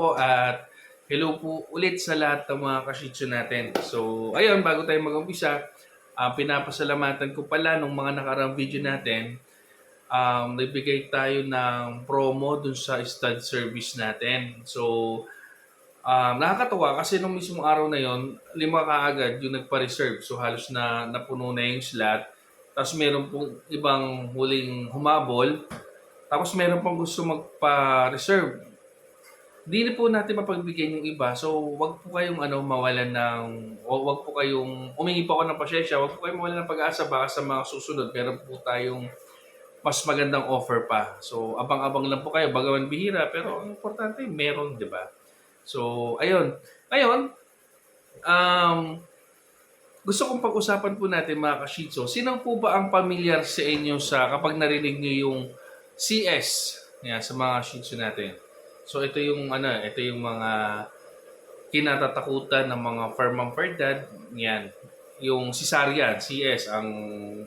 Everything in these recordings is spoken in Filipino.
po at hello po ulit sa lahat ng mga kashitsu natin. So, ayun, bago tayo mag-umpisa, ah, pinapasalamatan ko pala nung mga nakarang video natin, um, nagbigay tayo ng promo dun sa stud service natin. So, um, nakakatawa kasi nung mismong araw na yon lima kaagad yung nagpa-reserve. So, halos na napuno na yung slot. Tapos meron pong ibang huling humabol. Tapos meron pang gusto magpa-reserve. Di na po natin mapagbigyan yung iba. So, wag po kayong ano, mawalan ng... Wag po kayong... Umingi po ako ng pasyensya. Wag po kayong mawalan ng pag-asa. Baka sa mga susunod, meron po tayong mas magandang offer pa. So, abang-abang lang po kayo. Bagaman bihira. Pero ang importante, meron, di ba? So, ayun. Ngayon, um, gusto kong pag-usapan po natin mga kashitso. Sino po ba ang pamilyar sa inyo sa kapag narinig niyo yung CS yan, sa mga shih tzu natin. So ito yung ano, ito yung mga kinatatakutan ng mga farm dad. Yan. Yung cesarean, CS ang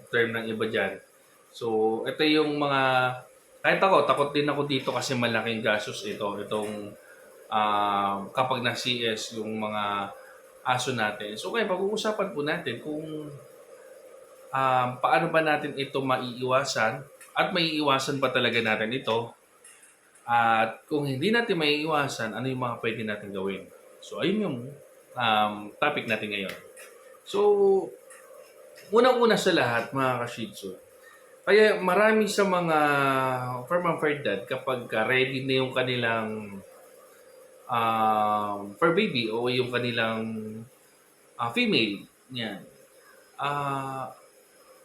term ng iba dyan. So ito yung mga kahit ako, takot din ako dito kasi malaking gastos ito. Itong ah, kapag na CS yung mga aso natin. So kaya pag-uusapan po natin kung um, paano ba natin ito maiiwasan at maiiwasan pa talaga natin ito. At kung hindi natin maiiwasan, ano yung mga pwede natin gawin? So, ayun yung um, topic natin ngayon. So, unang-una sa lahat, mga ka-shih kaya marami sa mga firm and fair dad kapag ka ready na yung kanilang um, fur baby o yung kanilang uh, female, yan, ah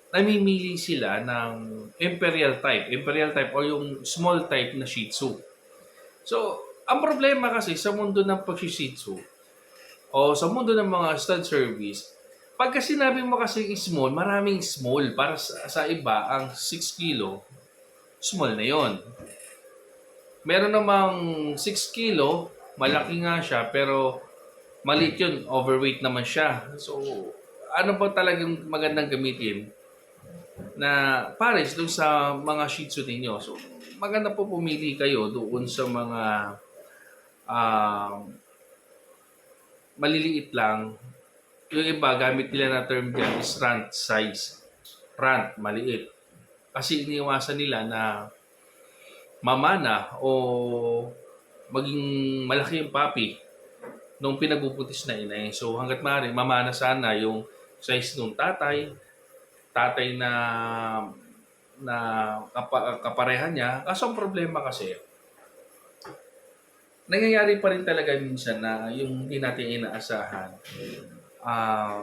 namimili sila ng imperial type. Imperial type o yung small type na Shih Tzu. So, ang problema kasi sa mundo ng pag-Shih Tzu o sa mundo ng mga stud service, pagka sinabi mo kasi small, maraming small. Para sa, sa iba, ang 6 kilo, small na yon. Meron namang 6 kilo, malaki nga siya, pero maliit yun, overweight naman siya. So, ano ba talagang magandang gamitin? Na pares doon sa mga Shih Tzu ninyo. So, maganda po pumili kayo doon sa mga uh, maliliit lang. Yung iba, gamit nila na term dyan is runt size. Runt, maliit. Kasi iniwasan nila na mamana o maging malaki yung papi nung pinaguputis na inay. So hanggat maaari, mamana sana yung size ng tatay, tatay na na kapa, kaparehan niya. Kaso ang problema kasi, nangyayari pa rin talaga minsan na yung hindi natin inaasahan, uh,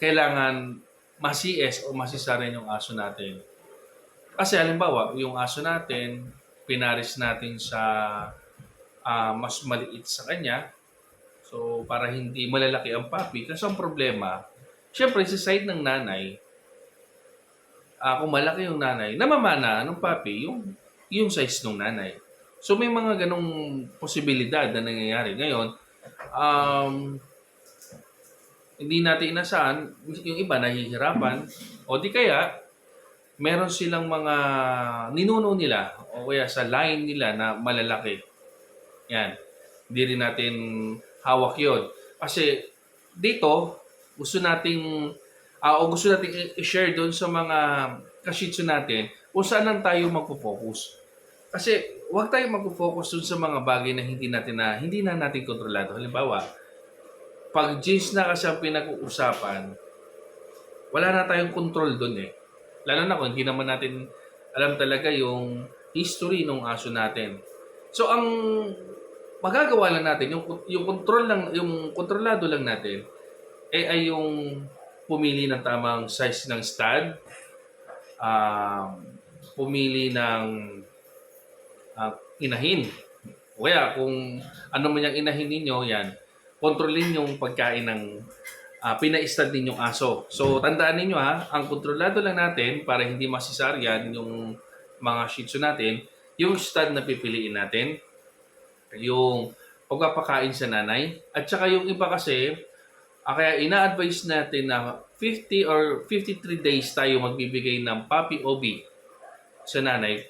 kailangan masies o masisa rin yung aso natin. Kasi halimbawa, yung aso natin, pinaris natin sa uh, mas maliit sa kanya, so para hindi malalaki ang papi. Kasi ang problema, syempre sa side ng nanay, uh, kung malaki yung nanay, namamana ng papi yung, yung size ng nanay. So may mga ganong posibilidad na nangyayari. Ngayon, um, hindi natin inasahan, yung iba nahihirapan, o di kaya, meron silang mga ninuno nila, o kaya sa line nila na malalaki. Yan. Hindi rin natin hawak yon Kasi dito, gusto nating uh, o gusto natin i-share doon sa mga kashitsu natin kung saan lang tayo magpo-focus. Kasi huwag tayo magpo-focus doon sa mga bagay na hindi natin na hindi na natin kontrolado. Halimbawa, pag jeans na kasi ang pinag-uusapan, wala na tayong control doon eh. Lalo na kung hindi naman natin alam talaga yung history ng aso natin. So ang magagawa lang natin yung yung control lang yung kontrolado lang natin eh ay yung pumili ng tamang size ng stud, uh, pumili ng uh, inahin. Kaya kung ano man yung inahin ninyo, yan, kontrolin yung pagkain ng uh, pina-stud ninyong aso. So tandaan ninyo ha, ang kontrolado lang natin para hindi masisaryan yung mga shih tzu natin, yung stud na pipiliin natin, yung pagpapakain sa nanay, at saka yung iba kasi, Ah, kaya ina-advise natin na 50 or 53 days tayo magbibigay ng puppy OB sa nanay.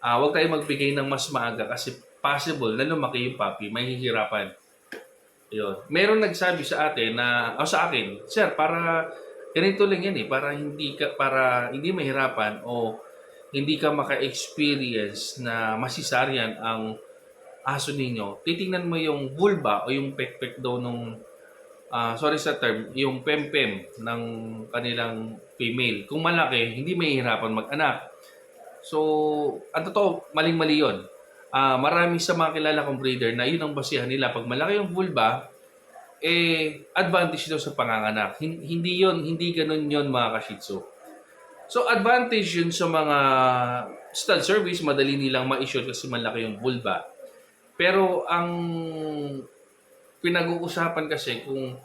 Uh, huwag tayo magbigay ng mas maaga kasi possible na lumaki yung puppy, mahihirapan. Yun. Meron nagsabi sa atin na, o sa akin, Sir, para ganito lang yan eh, para hindi ka, para hindi mahirapan o hindi ka maka-experience na masisaryan ang aso ninyo, titingnan mo yung vulva o yung pekpek daw nung, ah, sorry sa term, yung pempem ng kanilang female. Kung malaki, hindi mahihirapan mag-anak. So, ang totoo, maling-mali yun. Ah, marami sa mga kilala kong breeder na yun ang basihan nila. Pag malaki yung vulva, eh, advantage daw sa panganganak. Hin- Hindi yon hindi ganun yon mga ka-shih tzu. So, advantage yun sa mga stud service, madali nilang ma-issue kasi malaki yung vulva. Pero ang pinag-uusapan kasi kung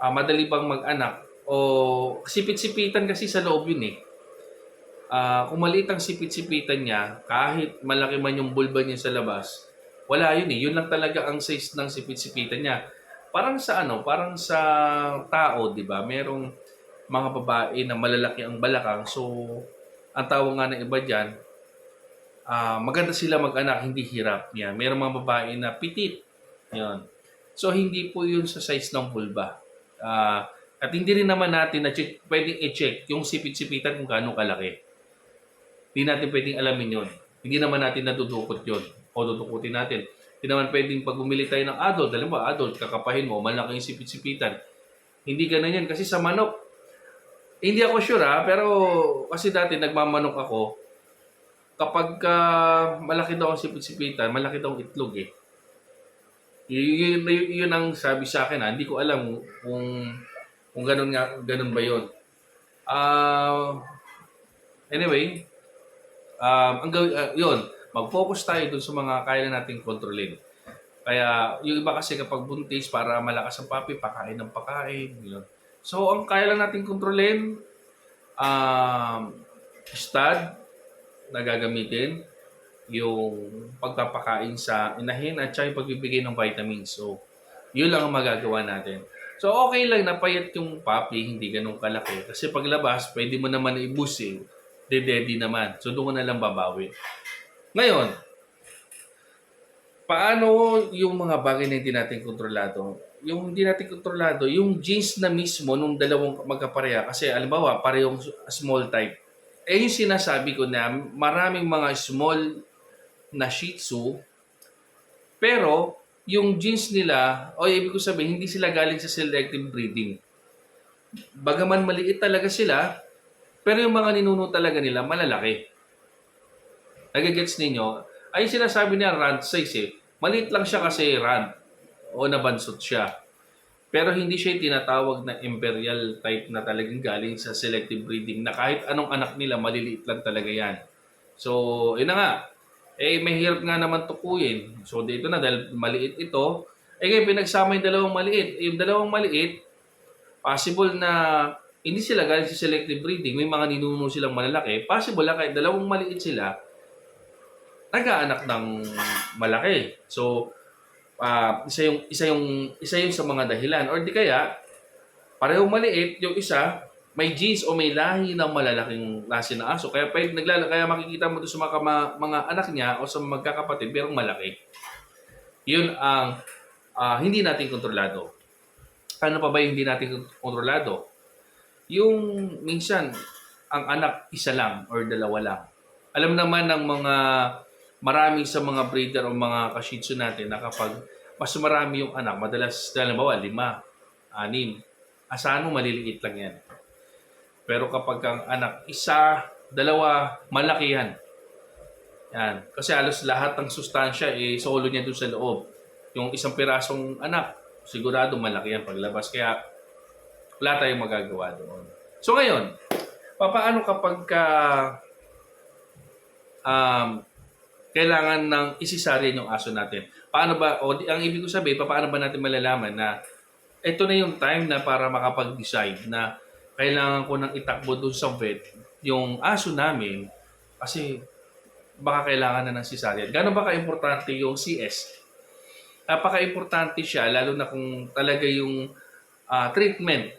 ah, madali bang mag-anak o sipit-sipitan kasi sa loob yun eh. Ah, kung maliit ang sipit-sipitan niya, kahit malaki man yung bulba niya sa labas, wala yun eh. Yun lang talaga ang size ng sipit-sipitan niya. Parang sa ano, parang sa tao, di ba? Merong mga babae na malalaki ang balakang. So, ang tawag nga ng iba dyan, ah, maganda sila mag-anak, hindi hirap. Yan. Merong mga babae na pitit. Yan. So, hindi po yun sa size ng vulva. Ah, at hindi rin naman natin na check, pwedeng i-check yung sipit-sipitan kung gaano kalaki. Hindi natin pwedeng alamin yun. Hindi naman natin nadudukot yun. O dudukutin natin. Hindi naman pwedeng pag bumili tayo ng adult, alam mo, adult, kakapahin mo, malaki yung sipit-sipitan. Hindi ganun yan. Kasi sa manok, hindi ako sure ha, pero kasi dati nagmamanok ako, kapag ka malaki daw ang sipit-sipitan, malaki daw ang itlog eh. Yun, yun, yun ang sabi sa akin ha. Hindi ko alam kung kung ganun nga ganun ba yun. Ah anyway, um, ang gawin, ah, yun, mag-focus tayo dun sa mga kaya nating kontrolin. Kaya yung iba kasi kapag buntis para malakas ang papi, pakain ng pakain. Yun. So ang kaya lang nating kontrolin, um, stud na gagamitin, yung pagpapakain sa inahin at saka yung pagbibigay ng vitamins. So, yun lang ang magagawa natin. So, okay lang na payat yung puppy, hindi ganun kalaki. Kasi paglabas, pwede mo naman i-boost eh. Dededi naman. So, doon ko na lang babawi. Ngayon, paano yung mga bagay na hindi natin kontrolado? Yung hindi natin kontrolado, yung genes na mismo nung dalawang magkapareha. Kasi, alimbawa, parehong small type. Eh, yung sinasabi ko na maraming mga small na Shih Tzu, pero yung genes nila, o ibig ko sabihin, hindi sila galing sa selective breeding. Bagaman maliit talaga sila, pero yung mga ninuno talaga nila, malalaki. Nagagets ninyo? Ay sinasabi niya rant size eh. Maliit lang siya kasi rant o nabansot siya. Pero hindi siya tinatawag na imperial type na talagang galing sa selective breeding na kahit anong anak nila, maliliit lang talaga yan. So, yun na nga. Eh, mahirap nga naman tukuyin. So, dito na, dahil maliit ito, eh ngayon, pinagsama yung dalawang maliit. Yung dalawang maliit, possible na hindi sila galing sa selective breeding. May mga ninuno silang malalaki. Possible na kahit dalawang maliit sila, nag-aanak ng malaki. So, ah isa yung isa yung isa yung sa mga dahilan or di kaya parehong maliit yung isa may genes o may lahi ng malalaking klase na aso. Kaya pwede naglala kaya makikita mo doon sa mga, mga anak niya o sa magkakapatid pero malaki. Yun ang ah, hindi natin kontrolado. Ano pa ba yung hindi natin kontrolado? Yung minsan ang anak isa lang or dalawa lang. Alam naman ng mga marami sa mga breeder o mga kashitsu natin na kapag mas marami yung anak, madalas, halimbawa, lima, anim, asano maliliit lang yan. Pero kapag ang anak isa, dalawa, malaki yan. Yan. Kasi halos lahat ng sustansya, eh, solo niya dun sa loob. Yung isang pirasong anak, sigurado malaki yan paglabas. Kaya, wala tayong magagawa doon. So ngayon, papaano kapag ka, um, kailangan ng isisaryan yung aso natin. Paano ba, o ang ibig ko sabihin, paano ba natin malalaman na ito na yung time na para makapag-decide na kailangan ko nang itakbo doon sa vet yung aso namin kasi baka kailangan na ng cesarean. Gano'n ba ka-importante yung CS? Napaka-importante siya lalo na kung talaga yung ah, treatment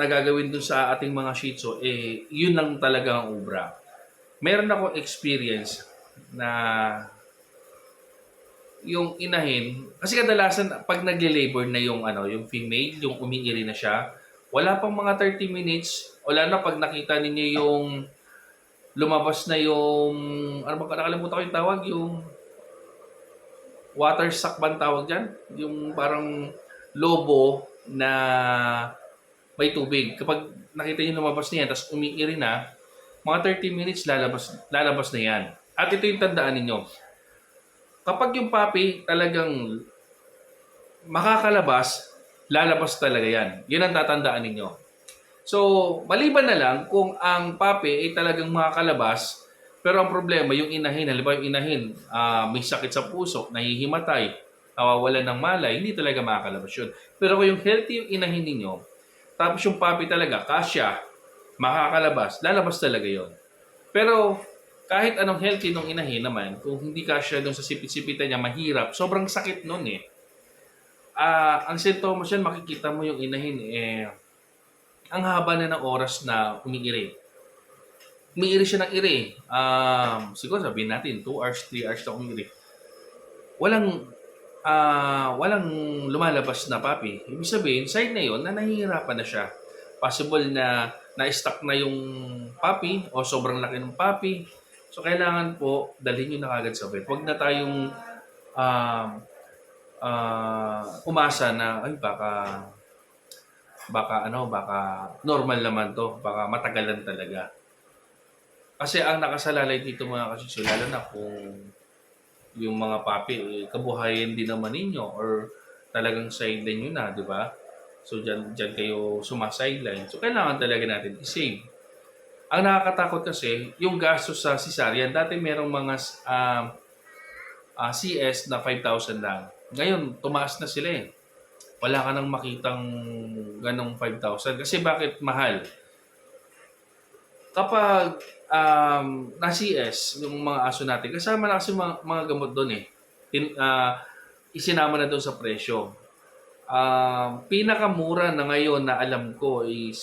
na gagawin doon sa ating mga Shih Tzu, eh, yun lang talaga ang ubra. Meron ako experience na yung inahin, kasi kadalasan pag nagle-labor na yung ano, yung female, yung umiiri na siya, wala pang mga 30 minutes, wala na pag nakita ninyo yung lumabas na yung ano ba nakalimutan ko yung tawag, yung water sack ba tawag diyan? Yung parang lobo na may tubig. Kapag nakita niyo lumabas na yan, tapos umiiri na, mga 30 minutes lalabas lalabas na yan. At ito yung tandaan ninyo kapag yung puppy talagang makakalabas, lalabas talaga yan. Yun ang tatandaan ninyo. So, maliban na lang kung ang puppy ay talagang makakalabas, pero ang problema, yung inahin, halimbawa yung inahin, ah, may sakit sa puso, nahihimatay, nawawalan ng malay, hindi talaga makakalabas yun. Pero kung yung healthy yung inahin ninyo, tapos yung puppy talaga, kasya, makakalabas, lalabas talaga yon. Pero kahit anong healthy nung inahin naman, kung hindi kasya doon sa sipit-sipitan niya, mahirap. Sobrang sakit nun eh. Ah, ang sintomas yan, makikita mo yung inahin eh, ang haba na ng oras na umiiri. Umiiri siya ng iri. Um, siguro sabihin natin, 2 hours, 3 hours na umiiri. Walang, ah, walang lumalabas na papi. Ibig sabihin, sign na yon na nahihirapan na siya. Possible na na-stuck na yung papi o sobrang laki ng papi. So, kailangan po dalhin nyo na kagad sa vet. Huwag na tayong um, ah, umasa na, ay baka, baka ano, baka normal naman to. Baka matagalan talaga. Kasi ang nakasalalay dito mga kasisyo, lalo na kung yung mga papi, eh, kabuhayan din naman ninyo or talagang sideline nyo na, di ba? So, dyan, dyan kayo sumasideline. So, kailangan talaga natin i-save. Ang nakakatakot kasi, yung gastos sa cesarean, dati merong mga um, ah, CS na 5,000 lang. Ngayon, tumaas na sila eh. Wala ka nang makitang ganong 5,000. Kasi bakit mahal? Kapag um, na CS, yung mga aso natin, kasama na kasi mga, mga gamot doon eh. Tin, ah, isinama na doon sa presyo. Um, pinakamura na ngayon na alam ko is,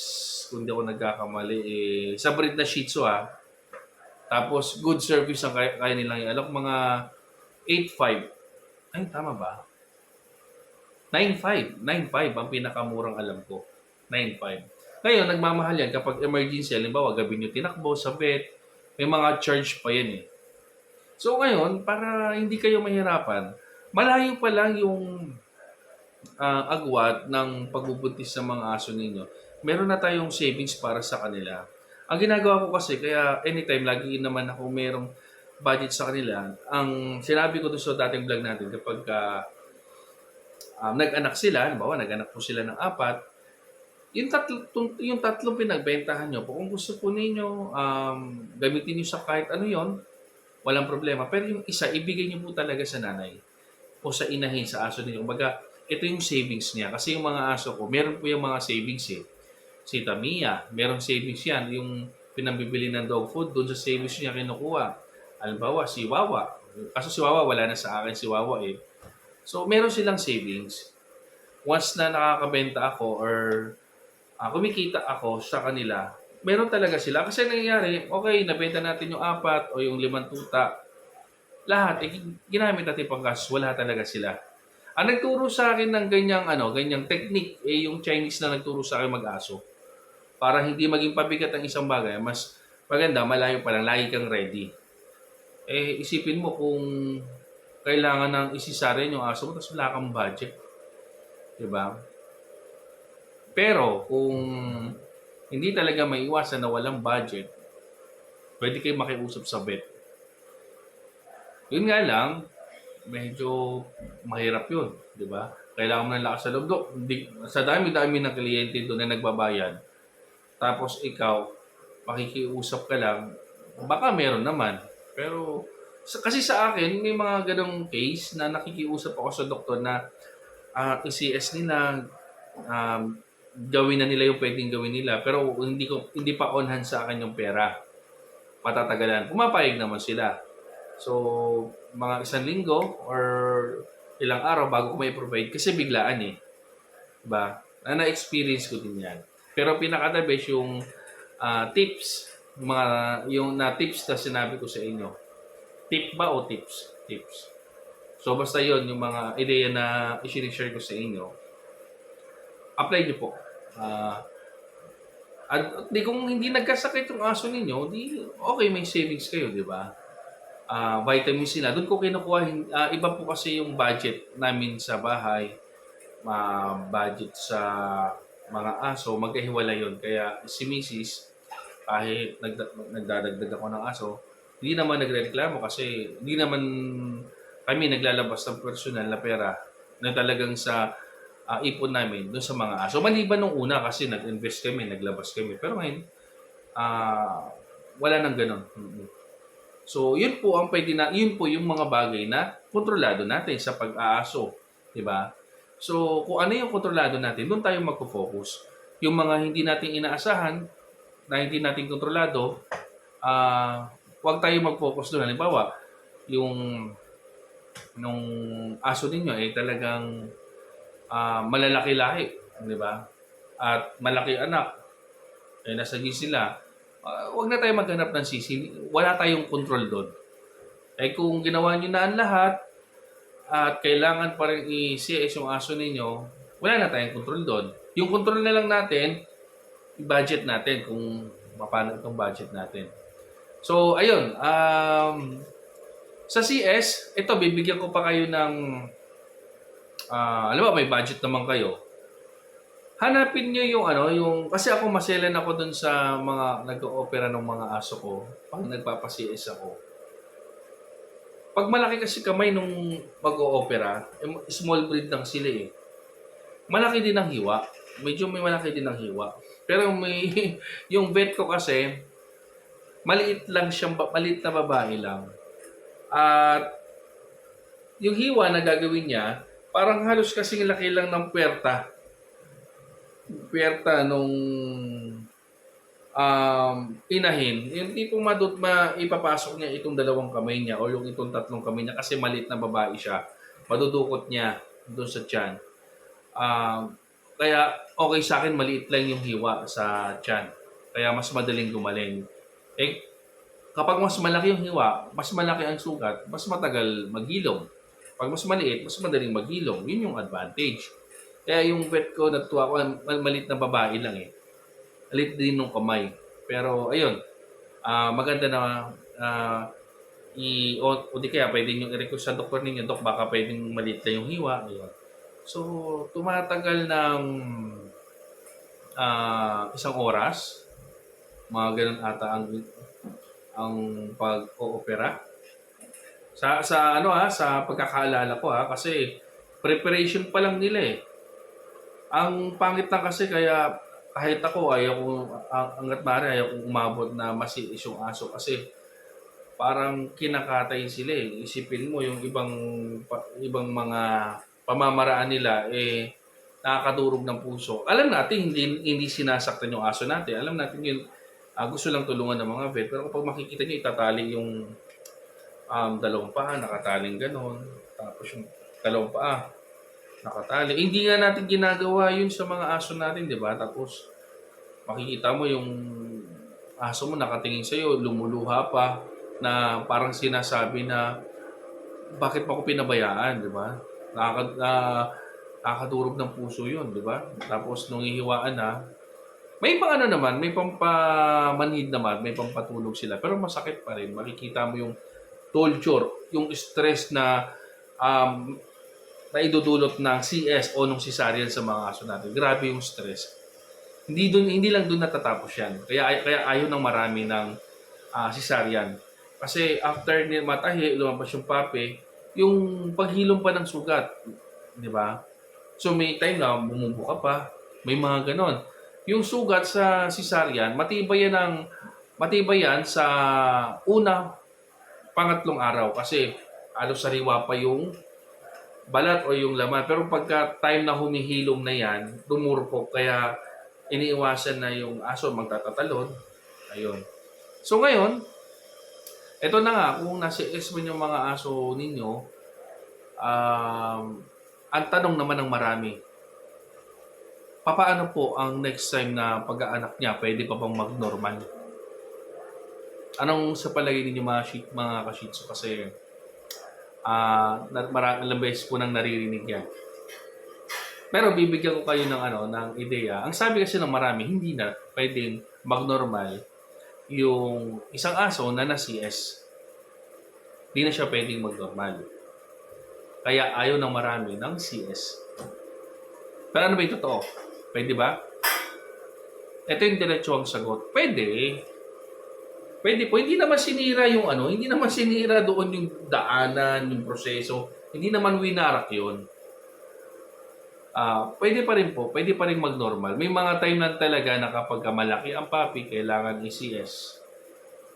kung di ako nagkakamali, eh, sa breed na Shih Tzu ah. Tapos, good service ang kaya, kaya nilang i- Alam ko mga 8.5. Ay, tama ba? 9.5. 9.5 ang pinakamurang alam ko. 9.5. Ngayon, nagmamahal yan kapag emergency. Halimbawa, gabi nyo tinakbo sa vet. May mga charge pa yan eh. So ngayon, para hindi kayo mahirapan, malayo pa lang yung ah, agwat ng pagbubuntis sa mga aso ninyo. Meron na tayong savings para sa kanila. Ang ginagawa ko kasi, kaya anytime, lagi naman ako merong budget sa kanila. Ang sinabi ko doon sa dating vlog natin, kapag ah, um, nag-anak sila, halimbawa, nag-anak po sila ng apat, yung tatlo, yung tatlong pinagbentahan nyo, po, kung gusto po ninyo, um, gamitin nyo sa kahit ano yon walang problema. Pero yung isa, ibigay nyo po talaga sa nanay o sa inahin, sa aso ninyo. Kumbaga, ito yung savings niya. Kasi yung mga aso ko, meron po yung mga savings eh. Si Tamiya, meron savings yan. Yung pinambibili ng dog food, doon sa savings niya kinukuha. Halimbawa, si Wawa. Kaso si Wawa, wala na sa akin si Wawa eh. So, meron silang savings. Once na nakakabenta ako or ah, kumikita ako sa kanila, meron talaga sila. Kasi nangyayari, okay, nabenta natin yung apat o yung limang tuta. Lahat, eh, ginamit natin pang gas, wala talaga sila. Ang nagturo sa akin ng ganyang ano, ganyang technique eh yung Chinese na nagturo sa akin mag-aso. Para hindi maging pabigat ang isang bagay, mas maganda, malayo pa lang, lagi kang ready. Eh, isipin mo kung kailangan ng isisarin yung aso mo, tapos wala kang budget. Diba? Pero, kung hindi talaga may iwasan na walang budget, pwede kayo makiusap sa vet. Yun nga lang, medyo mahirap yun, di ba? Kailangan mo ng lakas sa loob. Di, sa dami-dami ng kliyente doon na nagbabayad, tapos ikaw, makikiusap ka lang, baka meron naman. Pero, sa- kasi sa akin, may mga ganong case na nakikiusap ako sa doktor na ah, ECS nila, um, gawin na nila yung pwedeng gawin nila, pero hindi ko hindi pa on hand sa akin yung pera. Patatagalan. Pumapayag naman sila. So, mga isang linggo or ilang araw bago ko may provide kasi biglaan eh. Diba? Na na-experience ko din yan. Pero pinaka the best yung ah, tips, mga yung na tips na sinabi ko sa inyo. Tip ba o tips? Tips. So basta yon yung mga ideya na i-share ko sa inyo. Apply nyo po. Ah, at, di kung hindi nagkasakit yung aso ninyo, di okay may savings kayo, di ba? Ah, vitamins sila. Doon ko kinukuha, ah, iba po kasi yung budget namin sa bahay. Ma budget sa mga aso, magkahiwalay yun. Kaya si Mrs. kahit nagda- nagdadagdag ako ng aso, hindi naman nagreklamo kasi hindi naman kami naglalabas ng personal na pera na talagang sa ah, ipon namin doon sa mga aso. Maliban nung una kasi nag-invest kami, naglabas kami. Pero ngayon, ah, wala nang ganun. So, yun po ang pwede na, yun po yung mga bagay na kontrolado natin sa pag-aaso. Di ba? So, kung ano yung kontrolado natin, doon tayo magpo-focus. Yung mga hindi natin inaasahan, na hindi natin kontrolado, ah, huwag tayo mag-focus doon. Halimbawa, yung nung aso ninyo ay talagang ah, malalaki-laki, di ba? At malaki anak, eh, nasa sila, ah, huwag na tayo maghanap ng sisi. Wala tayong control doon. Eh kung ginawa nyo na ang lahat, at kailangan pa rin i-CS yung aso ninyo, wala na tayong control doon. Yung control na lang natin, i-budget natin kung paano itong budget natin. So, ayun. Um, sa CS, ito, bibigyan ko pa kayo ng, ah, alam mo, may budget naman kayo. Hanapin nyo yung ano, yung, kasi ako maselan ako dun sa mga nag-opera ng mga aso ko pag nagpapa-CS ako. Pag malaki kasi kamay nung mag-o-opera, eh, small breed lang sila eh. Malaki din ang hiwa. Medyo may malaki din ang hiwa. Pero may, yung vet ko kasi, maliit lang siyang, maliit na babae lang. At yung hiwa na gagawin niya, parang halos kasing laki lang ng puwerta. Puwerta nung um, inahin. Yung tipong madut ma ipapasok niya itong dalawang kamay niya o yung itong tatlong kamay niya kasi maliit na babae siya. Madudukot niya doon sa tiyan. Um, kaya okay sa akin maliit lang yung hiwa sa tiyan. Kaya mas madaling gumaling. Eh, kapag mas malaki yung hiwa, mas malaki ang sugat, mas matagal maghilom. Pag mas maliit, mas madaling maghilom. Yun yung advantage. Kaya yung vet ko, natuwa ko, mal- maliit na babae lang eh. Maliit din nung kamay. Pero ayun, ah maganda na ah, i o, o di kaya pwede nyo i-request sa doktor ninyo, dok baka pwedeng maliit lang yung hiwa. Ayun. So, tumatagal ng ah, isang oras. Mga ganun ata ang ang pag-oopera. Sa sa ano ha, sa pagkakaalala ko ha kasi preparation pa lang nila eh. Ang pangit lang kasi kaya kahit ako ayaw ko ang hangga't maaari ayaw kong umabot na masiis yung aso kasi parang kinakatay sila eh. Isipin mo yung ibang ibang mga pamamaraan nila eh nakakadurog ng puso. Alam natin hindi hindi sinasaktan yung aso natin. Alam natin yun ah, gusto lang tulungan ng mga vet. Pero kapag makikita nyo, itatali yung um, dalawang paa, nakataling ganon. Tapos yung dalawang paa, nakatali. Eh, hindi nga natin ginagawa yun sa mga aso natin, di ba? Tapos makikita mo yung aso mo nakatingin sa'yo, lumuluha pa, na parang sinasabi na bakit pa ako pinabayaan, di ba? Nakaka, na, nakakadurog ng puso yun, di ba? Tapos nung ihiwaan na, may pang ano naman, may pampamanhid naman, may pampatulog sila. Pero masakit pa rin. Makikita mo yung torture, yung stress na um, na idudulot ng CS o ng cesarean sa mga aso natin. Grabe yung stress. Hindi dun, hindi lang doon natatapos yan. Kaya ay- kaya ayaw ng marami ng ah, cesarean. Kasi after ni matahi, lumabas yung pape, yung paghilom pa ng sugat, di ba? So may time na bumubuka pa, may mga ganon. Yung sugat sa cesarean, matibay yan ng matibay yan sa una, pangatlong araw kasi halos sariwa pa yung balat o yung laman. Pero pagka time na humihilom na yan, dumurpok. Kaya iniiwasan na yung aso magtatatalon. Ayun. So ngayon, ito na nga, kung nasa mo yung mga aso ninyo, um, ang tanong naman ng marami, papaano po ang next time na pag-aanak niya, pwede pa bang mag-normal? Anong sa palagay ninyo mga, shit, mga ka-shih tzu? Kasi uh, marami ilang beses po nang naririnig yan. Pero bibigyan ko kayo ng ano ng ideya. Ang sabi kasi ng marami, hindi na pwedeng magnormal yung isang aso na na CS. Hindi na siya pwedeng magnormal. Kaya ayaw ng marami ng CS. Pero ano ba yung totoo? Pwede ba? Ito yung diretso ang sagot. Pwede. Pwede po. Hindi naman sinira yung ano, hindi naman sinira doon yung daanan, yung proseso. Hindi naman winarak yun. Ah, pwede pa rin po, pwede pa rin mag-normal. May mga time lang talaga na kapag malaki ang papi, kailangan i-CS.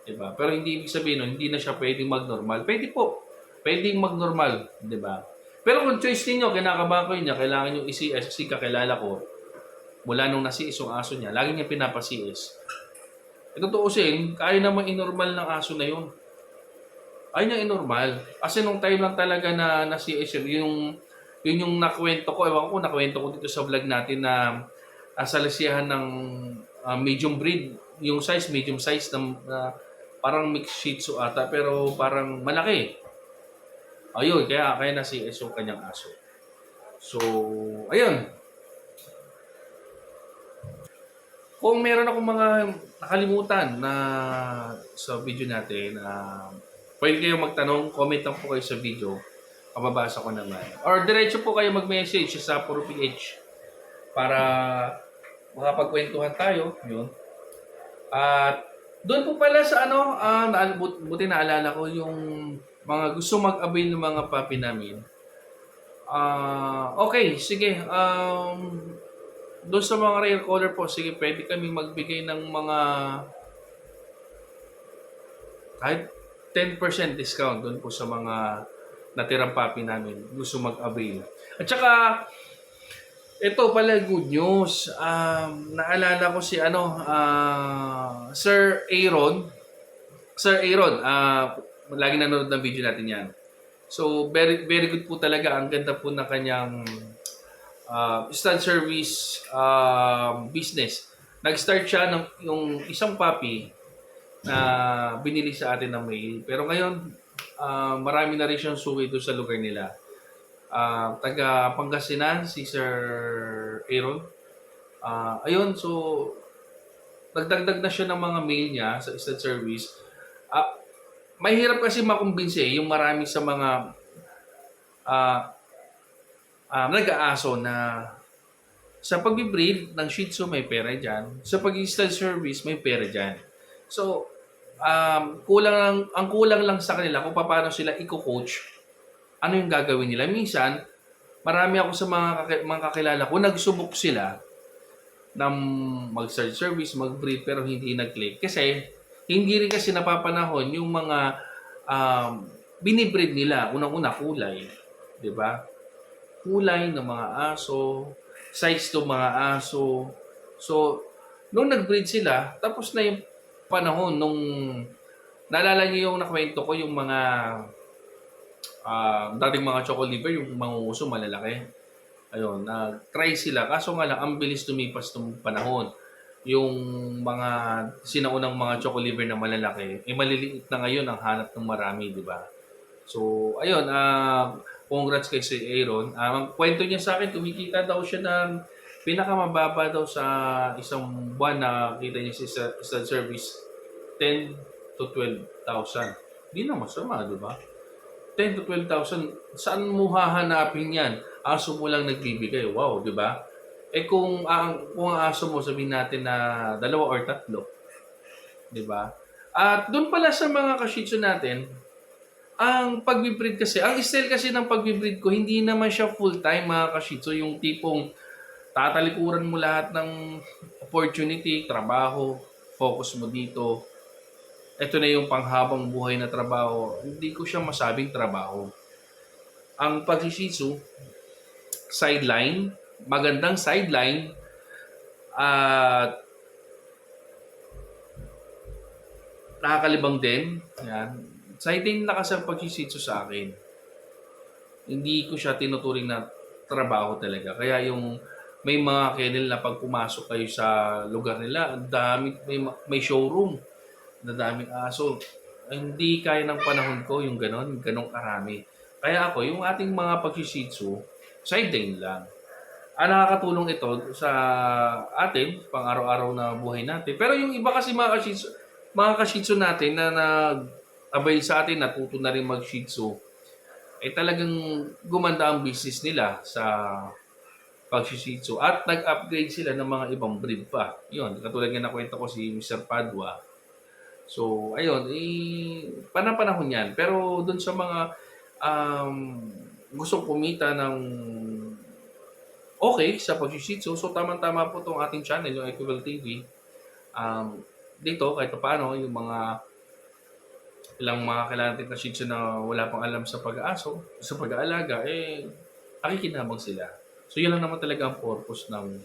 Diba? Pero hindi ibig sabihin nun, hindi na siya pwedeng mag-normal. Pwede po. Pwedeng mag-normal. Diba? Pero kung choice ninyo, kinakabahan ko niya, kailangan yung i-CS kasi kakilala ko, mula nung nasi-CS yung aso niya, lagi niya pinapa-CS. Ito tuusin, kaya naman inormal ng aso na yun. Ay niya inormal. Kasi nung time lang talaga na nasi-CS yun, yung yun yung nakwento ko, ewan ko, nakwento ko dito sa vlog natin na uh, ng ah, medium breed, yung size, medium size ng na parang mixed shih tzu ata, pero parang malaki. Ayun, kaya, kaya na si yung kanyang aso. So, ayun. Kung meron akong mga nakalimutan na sa video natin, uh, pwede kayong magtanong, comment lang po kayo sa video kababasa ko naman. Or diretso po kayo mag-message sa Puro PH para makapagkwentuhan tayo. Yun. At doon po pala sa ano, uh, na, buti naalala ko yung mga gusto mag-avail ng mga papi namin. Uh, okay, sige. Um, doon sa mga rare color po, sige, pwede kami magbigay ng mga kahit 10% discount doon po sa mga natirang papi namin gusto mag-avail. At saka, ito pala good news. Um, naalala ko si ano, uh, Sir Aaron. Sir Aaron, uh, lagi nanonood ng video natin yan. So, very very good po talaga. Ang ganda po ng kanyang uh, stud service uh, business. Nag-start siya ng yung isang puppy na binili sa atin ng mail. Pero ngayon, uh, marami na rin siyang suki doon sa lugar nila. Uh, taga Pangasinan, si Sir Aaron. Uh, ayun, so nagdagdag na siya ng mga mail niya sa stud service. Uh, mahirap kasi makumbinse yung marami sa mga uh, uh, nag-aaso na sa pag-breed ng Shih Tzu may pera dyan. Sa pag-stud service may pera dyan. So, um, kulang lang, ang kulang lang sa kanila kung paano sila i-coach, ano yung gagawin nila. Minsan, marami ako sa mga, kak- mga kakilala ko, nagsubok sila ng mag-start service, mag-breed, pero hindi nag-click. Kasi, hindi rin kasi napapanahon yung mga um, binibreed nila. Unang-una, kulay. Ba? Kulay ng mga aso, size ng mga aso. So, nung nag-breed sila, tapos na yung panahon nung naalala niyo yung nakwento ko yung mga uh, dating mga choco liver, yung mangunguso malalaki. Ayun, na try sila. Kaso nga lang, ang bilis tumipas ng panahon. Yung mga sinaunang mga choco liver na malalaki, eh maliliit na ngayon ang hanap ng marami, di ba? So, ayun, uh, congrats kay si Aaron. Uh, ang kwento niya sa akin, kumikita daw siya ng pinakamababa daw sa isang buwan na kita niya sa stud service 10 to 12,000. Hindi na masama, di ba? 10 to 12,000, saan mo hahanapin yan? Aso mo lang nagbibigay. Wow, di ba? Eh kung ang kung aso mo sabihin natin na dalawa or tatlo, 'di ba? At doon pala sa mga kashitsu natin, ang pagbibreed kasi, ang style kasi ng pagbibreed ko, hindi naman siya full-time mga kashitsu, yung tipong tatalikuran mo lahat ng opportunity, trabaho, focus mo dito. Ito na yung panghabang buhay na trabaho. Hindi ko siya masabing trabaho. Ang pagsisitsu, sideline, magandang sideline, at nakakalibang din. Yan. Sideline na kasi ang pagsisitsu sa akin. Hindi ko siya tinuturing na trabaho talaga. Kaya yung may mga kennel na pag pumasok kayo sa lugar nila, ang dami, may, may showroom, na daming aso. Hindi kaya ng panahon ko yung ganon, ganong karami. Kaya ako, yung ating mga pag-shih-tzu, sideline lang. Ah, nakakatulong ito sa atin, pang araw-araw na buhay natin. Pero yung iba kasi mga ka-shih-tzu, mga ka-shih-tzu natin na nag-avail sa atin, natuto na rin mag-shih tzu, eh talagang gumanda ang business nila sa pag-shih tzu at nag-upgrade sila ng mga ibang breed pa. Yun, katulad nga nakwento ko si Mr. Padua. So, ayun, eh, panapanahon yan. Pero dun sa mga um, gusto kumita ng okay sa pag-shih tzu, so tamang-tama po itong ating channel, yung Equival TV. Um, dito, kahit paano, yung mga ilang mga kailangan na shih na wala pang alam sa pag-aaso, sa pag-aalaga, eh, nakikinabang sila. So, yun lang naman talaga ang purpose ng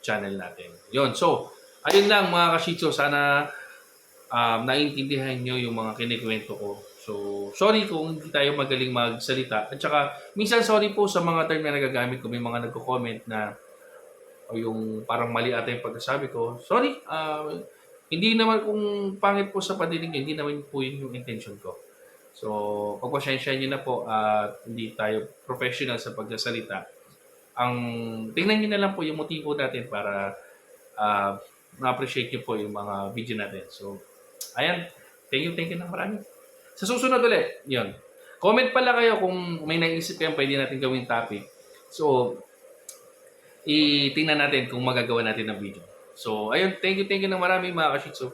channel natin. Yun. So, ayun lang mga ka-shih tzu. Sana um, naiintindihan nyo yung mga kinikwento ko. So, sorry kung hindi tayo magaling magsalita. At saka, minsan sorry po sa mga term na nagagamit ko. May mga nagko-comment na o yung parang mali ata yung pagkasabi ko. Sorry, ah, hindi naman kung pangit po sa padinig hindi naman po yun yung intention ko. So, pagpasensya nyo na po at hindi tayo professional sa pagsasalita. Ang tingnan nyo na lang po yung motibo natin para ah, ma-appreciate nyo po yung mga video natin. So, ayan. Thank you, thank you na marami. Sa susunod ulit, yun. Comment pala kayo kung may naisip kayong pwede natin gawing topic. So, itingnan natin kung magagawa natin ng video. So, ayun, thank you, thank you ng marami mga ka-shih tzu.